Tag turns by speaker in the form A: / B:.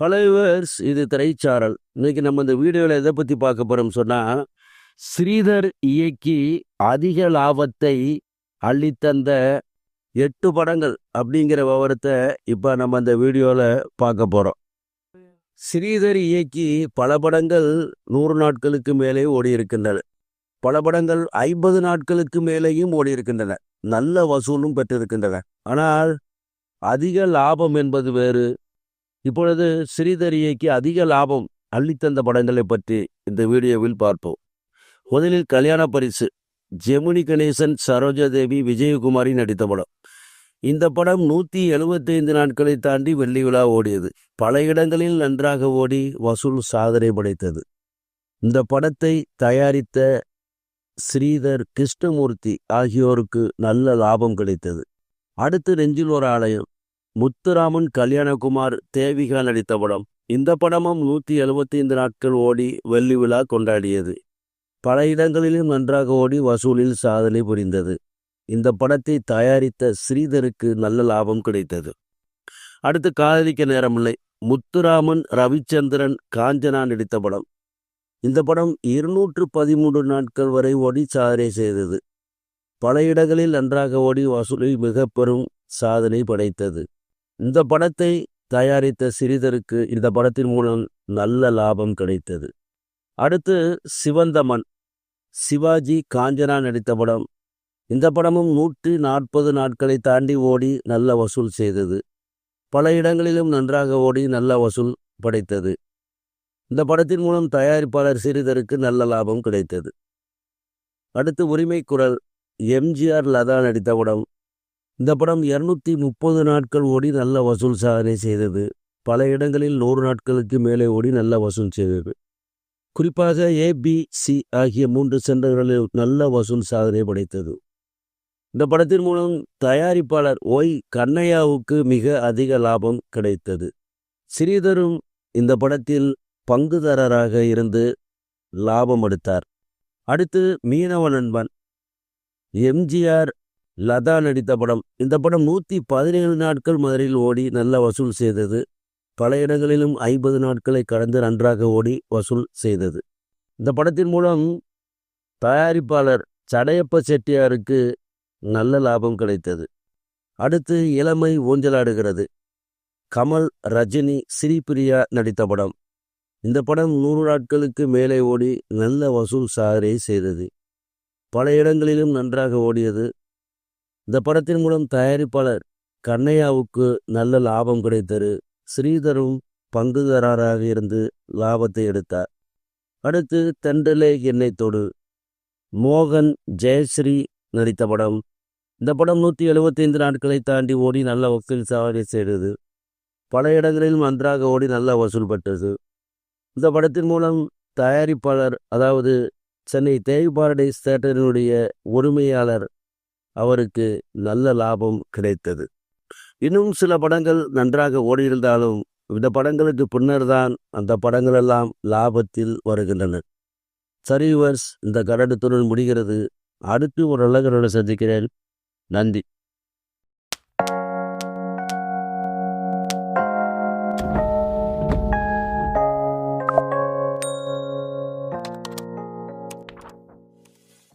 A: ஹலோவர்ஸ் இது திரைச்சாரல். இன்னைக்கு நம்ம இந்த வீடியோவில் எதை பற்றி பார்க்க போகிறோம் சொன்னால் ஸ்ரீதர் இயக்கி அதிக லாபத்தை அள்ளித்தந்த எட்டு படங்கள் அப்படிங்கிற விவரத்தை இப்போ நம்ம இந்த வீடியோவில் பார்க்க போகிறோம் ஸ்ரீதர் இயக்கி பல படங்கள் நூறு நாட்களுக்கு மேலே ஓடி இருக்கின்றன. பல படங்கள் ஐம்பது நாட்களுக்கு மேலேயும் ஓடி இருக்கின்றன. நல்ல வசூலும் பெற்றிருக்கின்றன. ஆனால் அதிக லாபம் என்பது வேறு இப்பொழுது ஸ்ரீதர் இயக்கி அதிக லாபம் அள்ளித்தந்த படங்களை பற்றி இந்த வீடியோவில் பார்ப்போம். முதலில் கல்யாண பரிசு. ஜெமினி கணேசன் சரோஜாதேவி விஜயகுமாரி நடித்த படம். இந்த படம் நூற்றி எழுபத்தைந்து நாட்களை தாண்டி வெள்ளி விழா ஓடியது. பல இடங்களில் நன்றாக ஓடி வசூல் சாதனை படைத்தது. இந்த படத்தை தயாரித்த ஸ்ரீதர் கிருஷ்ணமூர்த்தி ஆகியோருக்கு நல்ல லாபம் கிடைத்தது. அடுத்து நெஞ்சில் ஒரு ஆலயம். முத்துராமன் கல்யாணகுமார் தேவிகா நடித்த படம். இந்த படமும் நூற்றி எழுபத்தி ஐந்து நாட்கள் ஓடி வெள்ளி விழா கொண்டாடியது. பல இடங்களிலும் நன்றாக ஓடி வசூலில் சாதனை புரிந்தது. இந்த படத்தை தயாரித்த ஸ்ரீதருக்கு நல்ல லாபம் கிடைத்தது. அடுத்து காதலிக்க நேரமில்லை. முத்துராமன் ரவிச்சந்திரன் காஞ்சனா நடித்த படம். இந்த படம் இருநூற்று பதிமூன்று நாட்கள் வரை ஓடி சாதனை செய்தது. பல இடங்களில் நன்றாக ஓடி வசூலில் மிக பெரும் சாதனை படைத்தது. இந்த படத்தை தயாரித்த சிறிதருக்கு இந்த படத்தின் மூலம் நல்ல லாபம் கிடைத்தது. அடுத்து சிவந்தமன் சிவாஜி காஞ்சனா நடித்த படம். இந்த படமும் நூற்றி நாற்பது நாட்களை தாண்டி ஓடி நல்ல வசூல் செய்தது. பல இடங்களிலும் நன்றாக ஓடி நல்ல வசூல் படைத்தது. இந்த படத்தின் மூலம் தயாரிப்பாளர் சிறிதருக்கு நல்ல லாபம் கிடைத்தது. அடுத்து உரிமை குரல் எம்ஜிஆர் லதா நடித்த படம். இந்த படம் இரநூத்தி முப்பது நாட்கள் ஓடி நல்ல வசூல் சாதனை செய்தது. பல இடங்களில் நூறு நாட்களுக்கு மேலே ஓடி நல்ல வசூல் செய்தது. குறிப்பாக ஏபிசி ஆகிய மூன்று சென்டர்களில் நல்ல வசூல் சாதனை படைத்தது. இந்த படத்தின் மூலம் தயாரிப்பாளர் ஒய் கண்ணையாவுக்கு மிக அதிக லாபம் கிடைத்தது. ஸ்ரீதரும் இந்த படத்தில் பங்குதாரராக இருந்து லாபம் எடுத்தார். அடுத்து மீனவ நண்பன். எம்ஜிஆர் லதா நடித்த படம். இந்த படம் நூற்றி பதினேழு நாட்கள் மதுரையில் ஓடி நல்ல வசூல் செய்தது. பல இடங்களிலும் ஐம்பது நாட்களை கடந்து நன்றாக ஓடி வசூல் செய்தது. இந்த படத்தின் மூலம் தயாரிப்பாளர் சடையப்ப செட்டியாருக்கு நல்ல லாபம் கிடைத்தது. அடுத்து இளமை ஊஞ்சலாடுகிறது. கமல் ரஜினி ஸ்ரீபிரியா நடித்த படம். இந்த படம் நூறு நாட்களுக்கு மேலே ஓடி நல்ல வசூல் சாதனை செய்தது. பல இடங்களிலும் நன்றாக ஓடியது. இந்த படத்தின் மூலம் தயாரிப்பாளர் கண்ணையாவுக்கு நல்ல லாபம் கிடைத்தது. ஸ்ரீதரும் பங்குதாரராக இருந்து லாபத்தை எடுத்தார். அடுத்து தெண்டலே என்னை தொடு. மோகன் ஜெயஸ்ரீ நடித்த படம். இந்த படம் நூற்றி எழுபத்தைந்து நாட்களை தாண்டி ஓடி நல்ல வசூல் சாதனை செய்தது. பல இடங்களிலும் நன்றாக ஓடி நல்ல வசூல் பெற்றது. இந்த படத்தின் மூலம் தயாரிப்பாளர் அதாவது சென்னை தேவி பாரடைஸ் தேட்டரினுடைய உரிமையாளர் அவருக்கு நல்ல லாபம் கிடைத்தது. இன்னும் சில படங்கள் நன்றாக ஓடியிருந்தாலும் இந்த படங்களுக்கு பின்னர் தான் அந்த படங்களெல்லாம் லாபத்தில் வருகின்றன. சரிவர்ஸ் இந்த கரடத்துடன் முடிகிறது. அடுத்து ஒரு அழகரோட சந்திக்கிறேன். நன்றி.